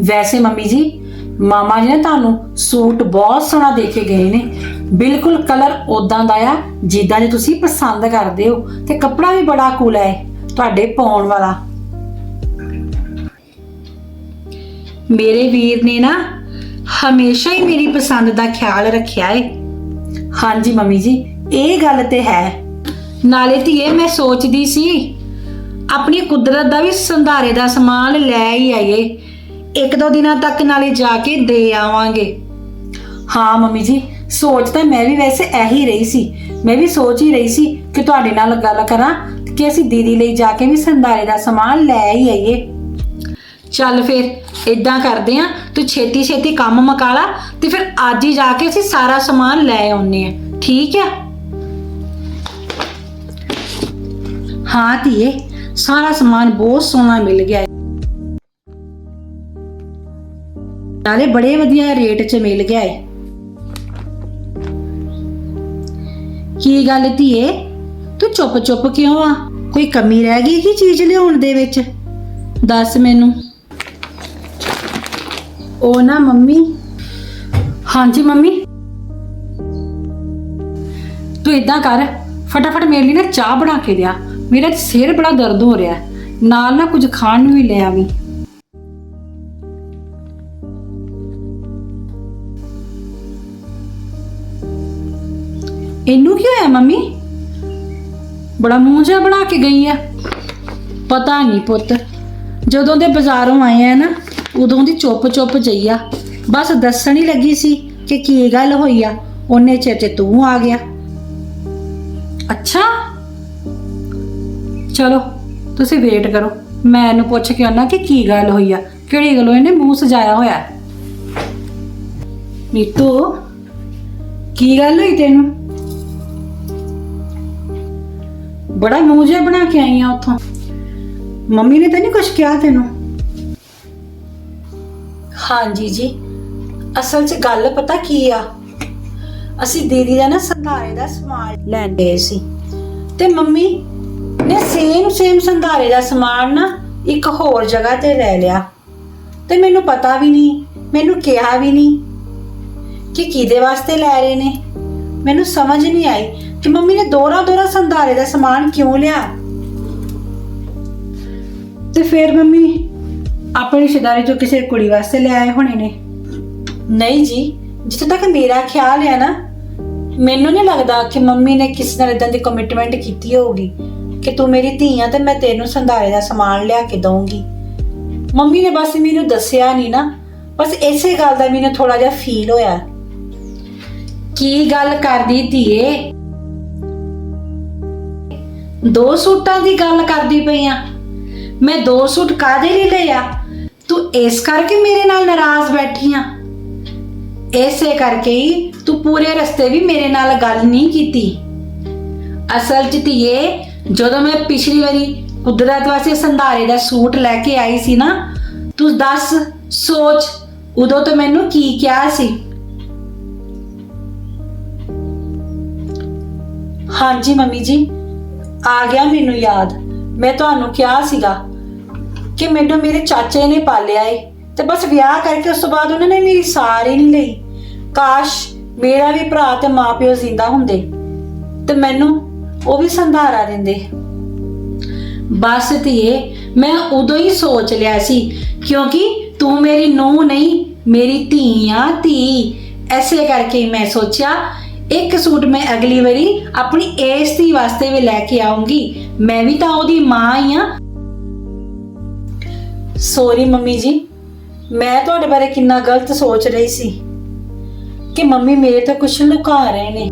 ਵੈਸੇ ਮੰਮੀ ਜੀ, ਮਾਮਾ ਜੀ ਨੇ ਤੁਹਾਨੂੰ ਸੂਟ ਬਹੁਤ ਸੋਹਣਾ ਦੇ ਕੇ ਗਏ ਨੇ। ਬਿਲਕੁਲ ਕਲਰ ਉਦਾਂ ਦਾ ਆ, ਜਿੱਦਾਂ ਦੇ ਤੁਸੀਂ ਪਸੰਦ ਕਰਦੇ ਹੋ ਤੇ ਕੱਪੜਾ ਵੀ ਬੜਾ ਕੂਲ ਹੈ ਤੁਹਾਡੇ ਪਾਉਣ ਵਾਲਾ। ਮੇਰੇ ਵੀਰ ਨੇ ਨਾ ਹਮੇਸ਼ਾ ਹੀ ਮੇਰੀ ਪਸੰਦ ਦਾ ਖਿਆਲ ਰੱਖਿਆ ਏ। ਹਾਂਜੀ ਮੰਮੀ ਜੀ, ਇਹ ਗੱਲ ਤੇ ਹੈ। ਨਾਲੇ ਧੀਏ, ਮੈਂ ਸੋਚਦੀ ਸੀ, ਆਪਣੀ ਕੁਦਰਤ ਦਾ ਵੀ ਸੰਧਾਰੇ ਦਾ ਸਮਾਨ ਲੈ ਹੀ ਆਈਏ। ਇੱਕ ਦੋ ਦਿਨਾਂ ਤੱਕ ਨਾਲੇ ਜਾ ਕੇ ਦੇ ਆਵਾਂਗੇ। ਹਾਂ ਮੰਮੀ ਜੀ ਸੋਚ ਤਾਂ ਮੈਂ ਵੀ ਵੈਸੇ ਇਹੀ ਰਹੀ ਸੀ। ਮੈਂ ਵੀ ਸੋਚ ਹੀ ਰਹੀ ਸੀ ਕਿ ਤੁਹਾਡੇ ਨਾਲ ਗੱਲ ਕਰਾਂ ਕਿ ਅਸੀਂ ਦੀਦੀ ਲਈ ਜਾ ਕੇ ਵੀ ਸੰਧਾਰੇ ਦਾ ਸਮਾਨ ਲੈ ਹੀ ਆਈਏ। ਚੱਲ ਫਿਰ ਇਦਾਂ ਕਰਦੇ ਆ ਤੂੰ ਛੇਤੀ ਛੇਤੀ ਕੰਮ ਮੁਕਾ ਲਾ ਤੇ ਫਿਰ ਅੱਜ ਹੀ ਜਾ ਕੇ ਅਸੀਂ ਸਾਰਾ ਸਮਾਨ ਲੈ ਆਉਨੇ ਆ। ਠੀਕ ਆ? ਹਾਂ ਧੀਏ ਸਾਰਾ ਸਮਾਨ ਬਹੁਤ ਸੋਹਣਾ ਮਿਲ ਗਿਆ। ਨਾਲੇ ਬੜੇ ਵਧੀਆ ਰੇਟ 'ਚ ਮਿਲ ਗਿਆ ਹੈ ਕੀ ਗੱਲ ਧੀਏ? ਤੂੰ ਚੁੱਪ ਚੁੱਪ ਕਿਉਂ ਆ? ਕੋਈ ਕਮੀ ਰਹਿ ਗਈ ਕੀ ਚੀਜ਼ ਲਿਆਉਣ ਦੇ ਵਿੱਚ? ਦੱਸ ਮੈਨੂੰ। ਉਹ ਨਾ ਮੰਮੀ। ਹਾਂਜੀ ਮੰਮੀ। ਤੂੰ ਇਦਾਂ ਕਰ ਫਟਾਫਟ ਮੇਰੇ ਲਈ ਨਾ ਚਾਹ ਬਣਾ ਕੇ ਦਿਆ ਮੇਰਾ ਸਿਰ ਬੜਾ ਦਰਦ ਹੋ ਰਿਹਾ। ਨਾਲ ਨਾ ਕੁਝ ਖਾਣ ਨੂੰ ਵੀ ਲੈ ਆਵੀਂ। ਇਹਨੂੰ ਕੀ ਹੋਇਆ ਮੰਮੀ? ਬੜਾ ਮੂੰਹ ਜਿਹਾ ਬਣਾ ਕੇ ਗਈ ਆ। ਪਤਾ ਨਹੀਂ ਪੁੱਤ, ਜਦੋਂ ਦੇ ਬਾਜ਼ਾਰੋਂ ਆਏ ਆ ਨਾ, ਉਦੋਂ ਦੀ ਚੁੱਪ ਚੁੱਪ ਜਈ ਆ। ਬਸ ਦੱਸਣ ਹੀ ਲੱਗੀ ਸੀ ਕਿ ਕੀ ਗੱਲ ਹੋਈ ਆ, ਉਹਨੇ ਚਿਰ ਤੂੰ ਆ ਗਿਆ। ਅੱਛਾ? ਚਲੋ, ਤੁਸੀਂ ਵੇਟ ਕਰੋ। ਮੈਂ ਇਹਨੂੰ ਪੁੱਛ ਕੇ ਆਉਣਾ ਕਿ ਕੀ ਗੱਲ ਹੋਈ ਆ, ਕਿਹੜੀ ਗੱਲੋਂ ਇਹਨੇ ਮੂੰਹ ਸਜਾਇਆ ਹੋਇਆ ਹੈ? ਨੀਤੂ ਕੀ ਗੱਲ ਹੋਈ ਤੈਨੂੰ? ਬੜਾ ਮੂੰਹ ਜਿਹਾ ਬਣਾ ਕੇ ਆਈ ਆ ਉੱਥੋਂ। ਮੰਮੀ ਨੇ ਤਾਂ ਨਹੀਂ ਕੁਝ ਕਿਹਾ ਤੈਨੂੰ? ਹਾਂਜੀ ਜੀ, ਅਸਲ 'ਚ ਗੱਲ ਪਤਾ ਕੀ ਆ? ਅਸੀਂ ਦੀਦੀ ਦਾ ਨਾ ਸੰਧਾਰੇ ਦਾ ਸਮਾਨ ਲੈਣ ਗਏ ਸੀ। ਤੇ ਮੰਮੀ ਨੇ ਸੇਮ ਸੇਮ ਸੰਧਾਰੇ ਦਾ ਸਮਾਨ ਨਾ ਇੱਕ ਹੋਰ ਜਗ੍ਹਾ ਤੇ ਲੈ ਲਿਆ। ਤੇ ਮੈਨੂੰ ਪਤਾ ਵੀ ਨਹੀਂ, ਮੈਨੂੰ ਕਿਹਾ ਵੀ ਨਹੀਂ ਕਿ ਕਿਹਦੇ ਵਾਸਤੇ ਲੈ ਰਹੇ ਨੇ? ਮੈਨੂੰ ਸਮਝ ਨਹੀਂ ਆਈ ਕਿ ਮੰਮੀ ਨੇ ਦੋਰਾ ਦੋਰਾ ਸੰਧਾਰੇ ਦਾ ਸਮਾਨ ਕਿਉਂ ਲਿਆ? ਤੇ ਫਿਰ ਮੰਮੀ, ਆਪਣੀ ਰਿਸ਼ਤੇਦਾਰੀ ਚੋਂ ਕਿਸੇ ਕੁੜੀ ਵਾਸਤੇ ਲੈ ਆਏ ਹੋਣੇ ਨੇ? ਨਹੀਂ ਜੀ, ਜਿੱਥੇ ਤੱਕ ਮੇਰਾ ਖਿਆਲ ਹੈ ਨਾ, ਮੈਨੂੰ ਨਹੀਂ ਲੱਗਦਾ ਕਿ ਮੰਮੀ ਨੇ ਕਿਸੇ ਨਾਲ ਇਦਾਂ ਦੀ ਕਮਿਟਮੈਂਟ ਕੀਤੀ ਹੋਊਗੀ, ਕਿ ਤੂੰ ਮੇਰੀ ਧੀ ਆ ਤੇ ਮੈਂ ਤੈਨੂੰ ਸੰਧਾਰੇ ਦਾ ਸਮਾਨ ਲਿਆ ਕੇ ਦਊਂਗੀ। ਮੰਮੀ ਨੇ ਬਸ ਮੈਨੂੰ ਦੱਸਿਆ ਨਹੀਂ ਨਾ, ਬਸ ਇਸੇ ਗੱਲ ਦਾ ਮੈਨੂੰ ਥੋੜਾ ਜਿਹਾ ਫੀਲ ਹੋਇਆ। ਕੀ ਗੱਲ ਕਰਦੀ ਧੀਏ? ਦੋ ਸੂਟਾਂ ਦੀ ਗੱਲ ਕਰਦੀ ਪਈ ਆ। ਮੈਂ ਦੋ ਸੂਟ ਕਾਦੇ ਲਈ ਲਿਆ ਤੂੰ ਇਸ ਕਰਕੇ ਮੇਰੇ ਨਾਲ ਨਾਰਾਜ਼ ਬੈਠੀ ਆ। ਐਸੇ ਕਰਕੇ ਹੀ ਤੂੰ ਪੂਰੇ ਰਸਤੇ ਵੀ ਮੇਰੇ ਨਾਲ ਗੱਲ ਨਹੀਂ ਕੀਤੀ। ਅਸਲ 'ਚ ਧੀਏ, ਜਦੋਂ ਮੈਂ ਪਿਛਲੀ ਵਾਰੀ ਕੁਦਰਤ ਵਾਸਤੇ ਸੰਧਾਰੇ ਦਾ ਸੂਟ ਲੈ ਕੇ ਆਈ ਸੀ ਨਾ, ਤੂੰ ਦੱਸ, ਸੋਚ, ਉਦੋਂ ਤਾਂ ਮੈਨੂੰ ਕੀ ਕਿਹਾ ਸੀ? ਹਾਂਜੀ ਮੰਮੀ ਜੀ ਆ ਗਿਆ ਮੈਨੂੰ ਯਾਦ। ਮੈਂ ਤੁਹਾਨੂੰ ਕਿਹਾ ਸੀਗਾ ਕਿ ਮੈਨੂੰ ਮੇਰੇ ਚਾਚੇ ਨੇ ਪਾਲਿਆ ਏ ਤੇ ਬਸ ਵਿਆਹ ਕਰਕੇ ਉਸ ਤੋਂ ਬਾਅਦ ਉਹਨਾਂ ਨੇ ਮੇਰੀ ਸਾਰ ਹੀ ਨਹੀਂ ਲਈ। ਕਾਸ਼ ਮੇਰਾ ਵੀ ਭਰਾ ਤੇ ਮਾਪਿਓ ਜ਼ਿੰਦਾ ਹੁੰਦੇ ਤੇ ਮੈਨੂੰ ਉਹ ਵੀ ਸੰਧਾਰਾ ਦਿੰਦੇ। ਬਸ ਧੀਏ, ਮੈਂ ਉਦੋਂ ਹੀ ਸੋਚ ਲਿਆ ਸੀ, ਕਿਉਂਕਿ ਤੂੰ ਮੇਰੀ ਨੂੰਹ ਨਹੀਂ, ਮੇਰੀ ਧੀ ਆ ਧੀ। ਐਸੇ ਕਰਕੇ ਮੈਂ ਸੋਚਿਆ ਇੱਕ ਸੂਟ ਮੈਂ ਅਗਲੀ ਵਾਰੀ ਆਪਣੀ ਇਸ ਧੀ ਵਾਸਤੇ ਵੀ ਲੈ ਕੇ ਆਉਂਗੀ। ਮੈਂ ਵੀ ਤਾਂ ਉਹਦੀ ਮਾਂ ਹੀ ਆ। ਸੌਰੀ ਮੰਮੀ ਜੀ। ਮੈਂ ਤੁਹਾਡੇ ਬਾਰੇ ਕਿੰਨਾ ਗਲਤ ਸੋਚ ਰਹੀ ਸੀ ਕਿ ਮੰਮੀ ਮੇਰੇ ਤੋਂ ਕੁਝ ਲੁਕਾ ਰਹੇ ਨੇ।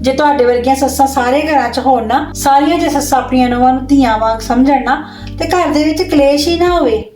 ਜੇ ਤੁਹਾਡੇ ਵਰਗੀਆਂ ਸੱਸਾਂ ਸਾਰੇ ਘਰਾਂ 'ਚ ਹੋਣ ਨਾ, ਸਾਰੀਆਂ ਜੇ ਸੱਸਾਂ ਆਪਣੀਆਂ ਨੂੰਹਾਂ ਨੂੰ ਧੀਆਂ ਵਾਂਗ ਸਮਝਣ ਨਾ, ਤੇ ਘਰ ਦੇ ਵਿੱਚ ਕਲੇਸ਼ ਹੀ ਨਾ ਹੋਵੇ।